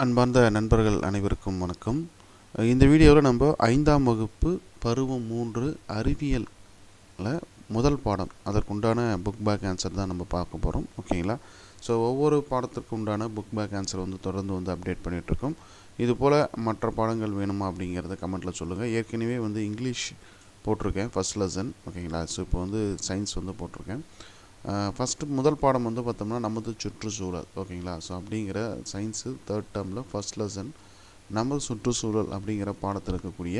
அன்பார்ந்த நண்பர்கள் அனைவருக்கும் வணக்கம். இந்த வீடியோவில் நம்ம ஐந்தாம் வகுப்பு பருவம் மூன்று அறிவியலில் முதல் பாடம். அதற்குண்டான புக் பேக் ஆன்சர் தான் நம்ம பார்க்க போகிறோம் ஓகேங்களா? ஸோ ஒவ்வொரு பாடத்திற்கு உண்டான புக் பேக் ஆன்சர் வந்து தொடர்ந்து வந்து அப்டேட் பண்ணிகிட்ருக்கோம் இது போல் மற்ற பாடங்கள் வேணுமா அப்படிங்கிறத கமெண்ட்டில் சொல்லுங்கள் ஏற்கனவே வந்து இங்கிலீஷ் போட்டிருக்கேன் ஃபஸ்ட் லெசன் ஓகேங்களா? ஸோ இப்போ வந்து சயின்ஸ் வந்து போட்டிருக்கேன். ஃபஸ்ட்டு முதல் பாடம் வந்து பார்த்தோம்னா நமது சுற்றுச்சூழல் ஓகேங்களா? ஸோ அப்படிங்கிற சயின்ஸு தேர்ட் டேர்மில் ஃபஸ்ட் லெசன் நமது சுற்றுச்சூழல் அப்படிங்கிற பாடத்தில் இருக்கக்கூடிய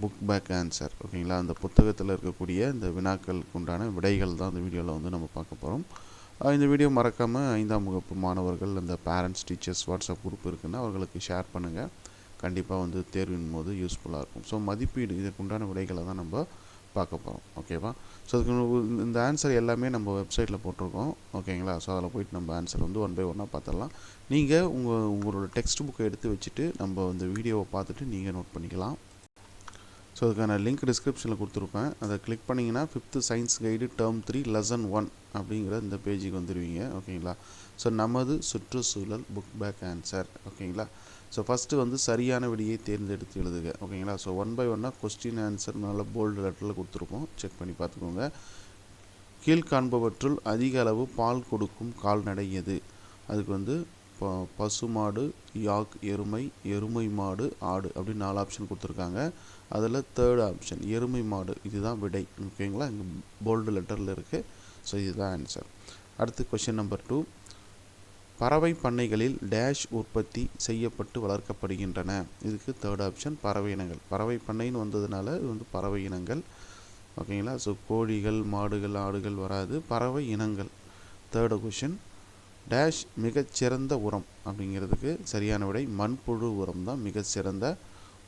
புக் பேக் ஆன்சர் ஓகேங்களா? அந்த புத்தகத்தில் இருக்கக்கூடிய இந்த வினாக்களுக்கு உண்டான விடைகள் தான் இந்த வீடியோவில் வந்து நம்ம பார்க்க போகிறோம் இந்த வீடியோ மறக்காமல் ஐந்தாம் வகுப்பு மாணவர்கள் அந்த பேரண்ட்ஸ் டீச்சர்ஸ் வாட்ஸ்அப் குரூப் இருக்குன்னா அவர்களுக்கு ஷேர் பண்ணுங்கள் கண்டிப்பாக வந்து தேர்வின் போது யூஸ்ஃபுல்லாக இருக்கும். ஸோ மதிப்பீடு இதற்குண்டான விடைகளை தான் நம்ம பார்க்க போகிறோம் ஓகேவா ஸோ அதுக்கு இந்த ஆன்சர் எல்லாமே நம்ம வெப்சைட்டில் போட்டிருக்கோம். ஓகேங்களா ஸோ அதில் போயிட்டு நம்ம ஆன்சர் வந்து ஒன் பை ஒன்னாக பார்த்துடலாம் நீங்கள் உங்கள் உங்களோட டெக்ஸ்ட் புக்கை எடுத்து வச்சுட்டு நம்ம இந்த வீடியோவை பார்த்துட்டு நீங்கள் நோட் பண்ணிக்கலாம். ஸோ அதுக்கான லிங்க் டிஸ்கிரிப்ஷனில் கொடுத்துருப்பேன். அதை கிளிக் பண்ணிங்கன்னா fifth science guide term three lesson one அப்படிங்கிற இந்த பேஜுக்கு வந்துடுவீங்க ஓகேங்களா ஸோ நமது சுற்றுச்சூழல் புக் பேக் ஆன்சர் ஓகேங்களா ஸோ ஃபஸ்ட்டு வந்து சரியான விடியை தேர்ந்தெடுத்து எழுதுக. ஓகேங்களா ஸோ ஒன் பை ஒன்னாக கொஸ்டின் ஆன்சர் நல்ல போல்டு லெட்டரில் கொடுத்துருப்போம். செக் பண்ணி பார்த்துக்கோங்க. கீழ்காண்பவற்றுள் அதிக அளவு பால் கொடுக்கும் கால்நடை எது? அதுக்கு வந்து ப பசுமாடு யாக் எருமை எருமை மாடு ஆடு அப்படின்னு நாலு ஆப்ஷன் கொடுத்துருக்காங்க. அதில் தேர்ட் ஆப்ஷன் எருமை மாடு. இதுதான் விடை. ஓகேங்களா இங்கே போல்டு லெட்டரில் இருக்குது ஸோ இதுதான் ஆன்சர் அடுத்து கொஷின் நம்பர் டூ பறவை பண்ணைகளில் டேஷ் உற்பத்தி செய்யப்பட்டு வளர்க்கப்படுகின்றன. இதுக்கு தேர்ட் ஆப்ஷன் பறவை இனங்கள். பறவை பண்ணைன்னு வந்ததுனால இது வந்து பறவை இனங்கள். ஓகேங்களா? ஸோ கோழிகள் மாடுகள் ஆடுகள் வராது. பறவை இனங்கள். தேர்டு கொஷின் டேஷ் மிகச்சிறந்த உரம் அப்படிங்கிறதுக்கு சரியான விடை மண்புழு உரம் தான் மிகச்சிறந்த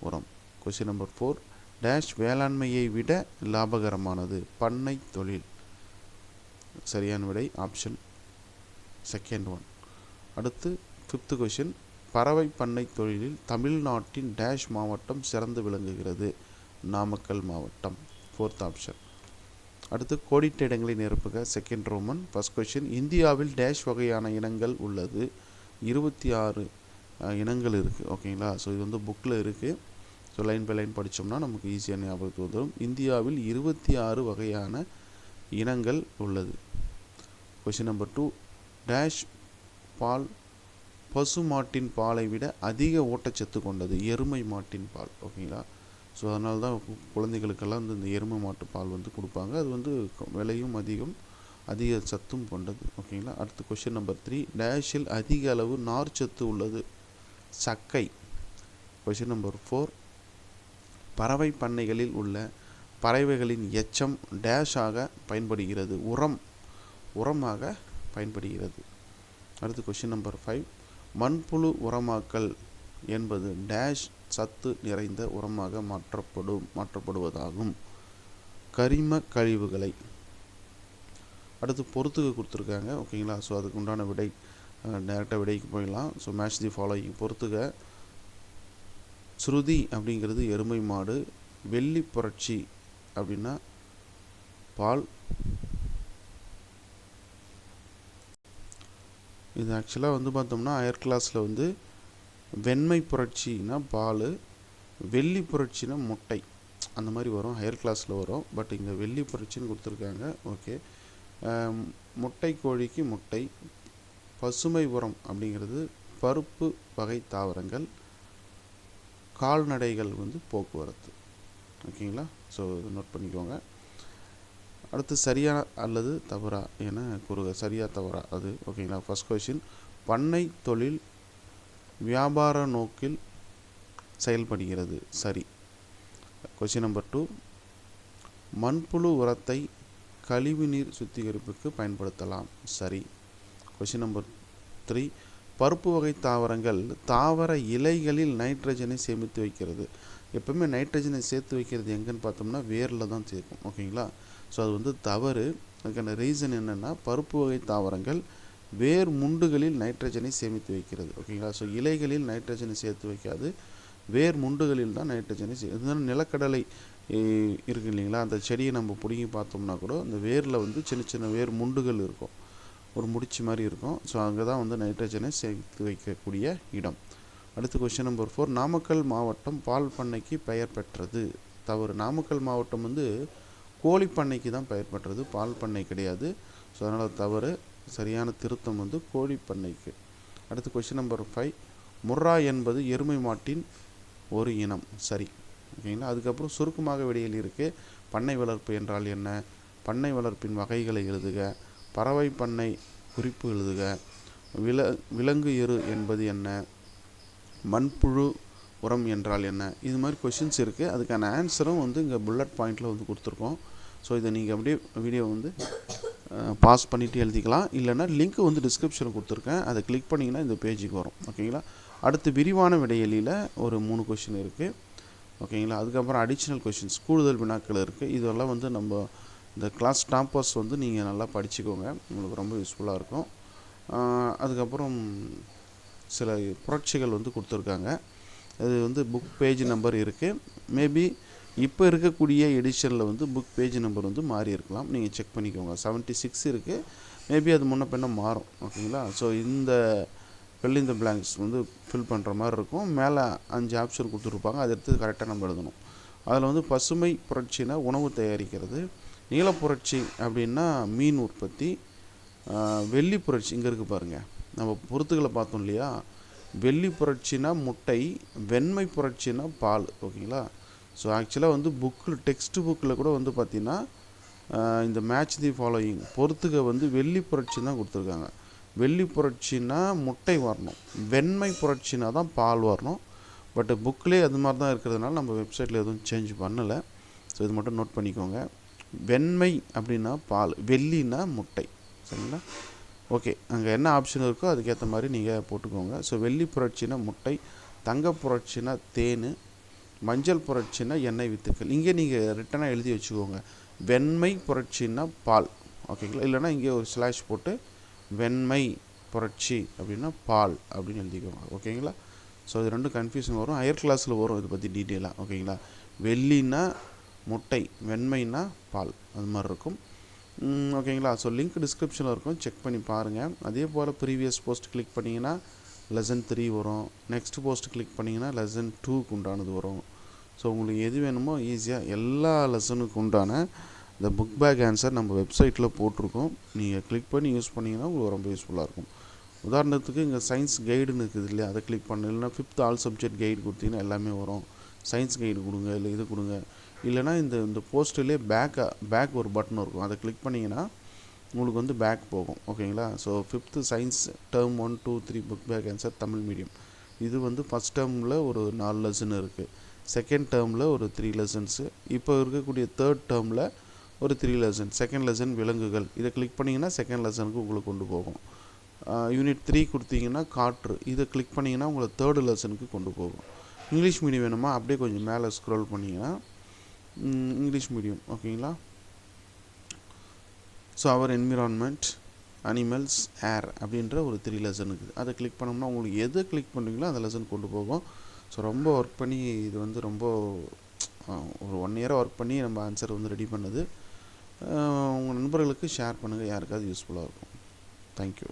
உரம். கொஷின் நம்பர் ஃபோர் டேஷ் வேளாண்மையை விட லாபகரமானது பண்ணை தொழில். சரியான விடை. ஆப்ஷன் செகண்ட் ஒன் அடுத்து ஃபிஃப்த்து கொஷின் பறவை பண்ணை தொழிலில் தமிழ்நாட்டின் டேஷ் மாவட்டம் சிறந்து விளங்குகிறது. நாமக்கல் மாவட்டம். ஃபோர்த் ஆப்ஷன் அடுத்து கோடிட்ட இடங்களை நிரப்புக. செகண்ட் ரோமன் ஃபஸ்ட் கொஷின் இந்தியாவில் டேஷ் வகையான இனங்கள் உள்ளது. இருபத்தி ஆறு இனங்கள் இருக்குது ஓகேங்களா ஸோ இது வந்து புக்கில் இருக்குது ஸோ லைன் பை லைன் படித்தோம்னா நமக்கு ஈஸியாக ஞாபகத்துக்கு வந்துடும் இந்தியாவில் இருபத்தி ஆறு வகையான இனங்கள் உள்ளது. கொஷின் நம்பர் டூ டேஷ் பால் பசு மாட்டின் பாலை விட அதிக ஊட்டச்சத்து கொண்டது எருமை மாட்டின் பால் ஓகேங்களா? ஸோ அதனால தான் குழந்தைகளுக்கெல்லாம் வந்து இந்த எருமை மாட்டு பால் வந்து கொடுப்பாங்க. அது வந்து விலையும் அதிகம் அதிக சத்தும் கொண்டது ஓகேங்களா? அடுத்து கொஷின் நம்பர் த்ரீ டேஷில் அதிக அளவு நார்ச்சத்து உள்ளது. சக்கை. கொஷின் நம்பர் ஃபோர் பறவை பண்ணைகளில் உள்ள பறவைகளின் எச்சம் டேஷாக பயன்படுகிறது. உரம். உரமாக பயன்படுகிறது. அடுத்து கொஷின் நம்பர் ஃபைவ் மண்புழு உரமாக்கல் என்பது டேஷ் சத்து நிறைந்த உரமாக மாற்றப்படும் மாற்றப்படுவதாகும். கரிம கழிவுகளை. அடுத்து பொறுத்துக்கு கொடுத்துருக்காங்க. ஓகேங்களா ஸோ அதுக்கு உண்டான விடை டேரெக்டாக விடைக்கு போயிடலாம். ஸோ மேட்ச் தி ஃபாலோயிங் பொறுத்துக. ஸ்ருதி அப்படிங்கிறது எருமை மாடு. வெள்ளி புரட்சி அப்படின்னா பால் இது ஆக்சுவலாக வந்து பார்த்தோம்னா ஹையர் கிளாஸில் வந்து வெண்மை புரட்சினா பால் வெள்ளி புரட்சினா முட்டை. அந்த மாதிரி வரும் ஹையர் கிளாஸில் வரும். பட் இங்கே வெள்ளி புரட்சின்னு கொடுத்துருக்காங்க. ஓகே முட்டை கோழிக்கு முட்டை பசுமை உரம் அப்படிங்கிறது பருப்பு வகை தாவரங்கள் கால்நடைகள் வந்து போக்குவரத்து. ஓகேங்களா ஸோ இது நோட் பண்ணிக்கோங்க. அடுத்து சரியா அல்லது தவறா என கூறுக. சரியா தவறா? அது ஓகேங்களா ஃபஸ்ட் கொஷின் பண்ணை தொழில் வியாபார நோக்கில் செயல்படுகிறது. சரி. கொஷின் நம்பர் டூ மண்புழு உரத்தை கழிவுநீர் சுத்திகரிப்புக்கு பயன்படுத்தலாம். சரி. கொஷின் நம்பர் த்ரீ பருப்பு வகை தாவரங்கள் தாவர இலைகளில் நைட்ரஜனை சேமித்து வைக்கிறது. எப்போவுமே நைட்ரஜனை சேர்த்து வைக்கிறது எங்கேன்னு பார்த்தோம்னா வேரில் தான் சேர்க்கும் ஓகேங்களா? ஸோ அது வந்து தவறு. அதுக்கான ரீசன் என்னென்னா பருப்பு வகை தாவரங்கள் வேர் முண்டுகளில் நைட்ரஜனை சேமித்து வைக்கிறது ஓகேங்களா? ஸோ இலைகளில் நைட்ரஜனை சேர்த்து வைக்காது. வேர் முண்டுகளில் தான் நைட்ரஜனை சே நிலக்கடலை இருக்கு இல்லைங்களா? அந்த செடியை நம்ம பிடுங்கி பார்த்தோம்னா கூட அந்த வேரில் வந்து சின்ன சின்ன வேர் முண்டுகள் இருக்கும். ஒரு முடிச்சு மாதிரி இருக்கும். ஸோ அங்கே தான் வந்து நைட்ரஜனை சேர்த்து வைக்கக்கூடிய இடம். அடுத்த கொஸ்டின் நம்பர் ஃபோர் நாமக்கல் மாவட்டம் பால் பண்ணைக்கு பெயர் பெற்றது. தவறு. நாமக்கல் மாவட்டம் வந்து கோழி பண்ணைக்கு தான் பெயர் பெற்றது. பால் பண்ணை கிடையாது. ஸோ அதனால் தவறு. சரியான திருத்தம் வந்து கோழி பண்ணைக்கு அடுத்த கொஸ்டின் நம்பர் ஃபைவ் முர்ரா என்பது எருமை மாட்டின் ஒரு இனம். சரி. ஓகேங்களா அதுக்கப்புறம் சுருக்கமாக விடையில் இருக்குது பண்ணை வளர்ப்பு என்றால் என்ன? பண்ணை வளர்ப்பின் வகைகளை எழுதுக. பறவை பண்ணை குறிப்பு எழுதுக. வில விலங்கு எரு என்பது என்ன? மண்புழு உரம் என்றால் என்ன? இது மாதிரி கொஷின்ஸ் இருக்குது அதுக்கான ஆன்சரும் வந்து இங்கே புல்லட் பாயிண்டில் வந்து கொடுத்துருக்கோம். ஸோ இதை நீங்கள் அப்படியே வீடியோ வந்து பாஸ் பண்ணிவிட்டு எழுதிக்கலாம். இல்லைன்னா லிங்க் வந்து டிஸ்கிரிப்ஷனில் கொடுத்துருக்கேன். அதை கிளிக் பண்ணிங்கன்னா இந்த பேஜுக்கு வரும். ஓகேங்களா அடுத்து விரிவான விடையலியில் ஒரு மூணு கொஷின் இருக்குது ஓகேங்களா அதுக்கப்புறம் அடிஷ்னல் கொஷின்ஸ் கூடுதல் வினாக்கள் இருக்குது இதெல்லாம் வந்து நம்ம இந்த கிளாஸ் டாப்பர்ஸ் வந்து நீங்கள் நல்லா படிச்சுக்கோங்க. உங்களுக்கு ரொம்ப யூஸ்ஃபுல்லாக இருக்கும். அதுக்கப்புறம் சில புரட்சிகள் வந்து கொடுத்துருக்காங்க. அது வந்து புக் பேஜ் நம்பர் இருக்குது மேபி இப்போ இருக்கக்கூடிய எடிஷனில் வந்து புக் பேஜ் நம்பர் வந்து மாறி இருக்கலாம். நீங்கள் செக் பண்ணிக்கோங்க. செவன்ட்டி சிக்ஸ் இருக்குது மேபி அது முன்ன பின்ன மாறும். ஓகேங்களா? ஸோ இந்த fill இந்த பிளாங்க்ஸ் வந்து ஃபில் பண்ணுற மாதிரி இருக்கும். மேலே அஞ்சு ஆப்ஷன் கொடுத்துருப்பாங்க. அதை எடுத்து கரெக்டாக நம்ம எழுதணும். அதில் வந்து பசுமை புரட்சினா உணவு தயாரிக்கிறது. நீல புரட்சி அப்படின்னா மீன் உற்பத்தி. வெள்ளி புரட்சி இங்கே இருக்குது பாருங்கள் நம்ம பொருத்துக்களை பார்த்தோம் இல்லையா? வெள்ளி புரட்சினா முட்டை வெண்மை புரட்சினா பால் ஓகேங்களா? ஸோ ஆக்சுவலாக வந்து புக்கில் டெக்ஸ்ட் புக்கில் கூட வந்து பார்த்திங்கன்னா இந்த மேட்ச் தி ஃபாலோயிங் பொறுத்துக வந்து வெள்ளி புரட்சி தான் கொடுத்துருக்காங்க. வெள்ளி புரட்சினா முட்டை வரணும். வெண்மை புரட்சினா தான் பால் வரணும். பட் புக்கிலே அது மாதிரி தான் இருக்கிறதுனால நம்ம வெப்சைட்டில் எதுவும் சேஞ்ச் பண்ணலை. ஸோ இது மட்டும் நோட் பண்ணிக்கோங்க. வெண்மை அப்படின்னா பால் வெள்ளினா முட்டை. சரிங்களா? ஓகே அங்கே என்ன ஆப்ஷன் இருக்கோ அதுக்கேற்ற மாதிரி நீங்கள் போட்டுக்கோங்க. ஸோ வெள்ளி புரட்சினா முட்டை தங்க புரட்சினா தேன் மஞ்சள் புரட்சினா எண்ணெய் வித்துக்கள். இங்கே நீங்கள் ரிட்டனாக எழுதி வச்சுக்கோங்க. வெண்மை புரட்சினா பால். ஓகேங்களா இல்லைன்னா இங்கே ஒரு ஸ்லாஷ் போட்டு வெண்மை புரட்சி அப்படின்னா பால் அப்படின்னு எழுதிக்கோங்க. ஓகேங்களா ஸோ இது ரெண்டும் கன்ஃபியூஷன் வரும். ஹையர் கிளாஸில் வரும் இதை பற்றி டீட்டெயிலாக ஓகேங்களா வெள்ளினா முட்டை வெண்மைனா பால். அது மாதிரி இருக்கும். ஓகேங்களா? ஸோ லிங்க் டிஸ்கிரிப்ஷனில் இருக்கும். செக் பண்ணி பாருங்கள் அதே போல் ப்ரீவியஸ் போஸ்ட் கிளிக் பண்ணிங்கன்னா லெசன் த்ரீ வரும். நெக்ஸ்ட் போஸ்ட் கிளிக் பண்ணிங்கன்னா லெசன் டூக்கு உண்டானது வரும். ஸோ உங்களுக்கு எது வேணுமோ ஈஸியாக எல்லா லெசனுக்கு உண்டான இந்த புக் பேக் ஆன்சர் நம்ம வெப்சைட்டில் போட்டிருக்கோம். நீங்கள் கிளிக் பண்ணி யூஸ் பண்ணிங்கன்னா உங்களுக்கு ரொம்ப யூஸ்ஃபுல்லாக இருக்கும். உதாரணத்துக்கு இங்கே சயின்ஸ் கைடுன்னு இருக்குது இல்லையா? அதை கிளிக் பண்ண. இல்லைன்னா ஃபிஃப்த் ஆல் சப்ஜெக்ட் கைடு கொடுத்தீங்கன்னா எல்லாமே வரும். சயின்ஸ் கைடு கொடுங்க இல்லை இது கொடுங்க. இல்லைன்னா இந்த இந்த போஸ்ட்லேயே பேக்கை பேக் ஒரு பட்டன் இருக்கும். அதை கிளிக் பண்ணிங்கன்னா உங்களுக்கு வந்து பேக் போகும். ஓகேங்களா? So fifth science term one two three book back answer Tamil medium இது வந்து ஃபஸ்ட் டேர்மில் ஒரு நாலு லெசன் இருக்குது செகண்ட் டேர்மில் ஒரு த்ரீ லெசன்ஸு இப்போ இருக்கக்கூடிய தேர்ட் டேர்மில் ஒரு த்ரீ லெசன் செகண்ட் லெசன் விலங்குகள். இதை கிளிக் பண்ணிங்கன்னா செகண்ட் லெசனுக்கு உங்களை கொண்டு போகும். யூனிட் த்ரீ கொடுத்தீங்கன்னா காற்று. இதை கிளிக் பண்ணிங்கன்னா உங்களை தேர்டு லெசனுக்கு கொண்டு போகும். இங்கிலீஷ் மீடியம் வேணுமா? அப்படியே கொஞ்சம் மேலே ஸ்க்ரோல் பண்ணிங்கன்னா இங்கிலீஷ் மீடியம் ஓகேங்களா? So our environment animals air அப்படின்ற ஒரு த்ரீ லெசன் இருக்குது. அதை கிளிக் பண்ணோம்னா உங்களுக்கு எது கிளிக் பண்ணுறீங்களோ அந்த லெசன் கொண்டு போகும். ஸோ ரொம்ப ஒர்க் பண்ணி இது வந்து ரொம்ப ஒரு ஒன் இயராக ஒர்க் பண்ணி நம்ம ஆன்சர் வந்து ரெடி பண்ணது. உங்கள் நண்பர்களுக்கு ஷேர் பண்ணுங்கள் யாருக்காவது யூஸ்ஃபுல்லாக இருக்கும். தேங்க்யூ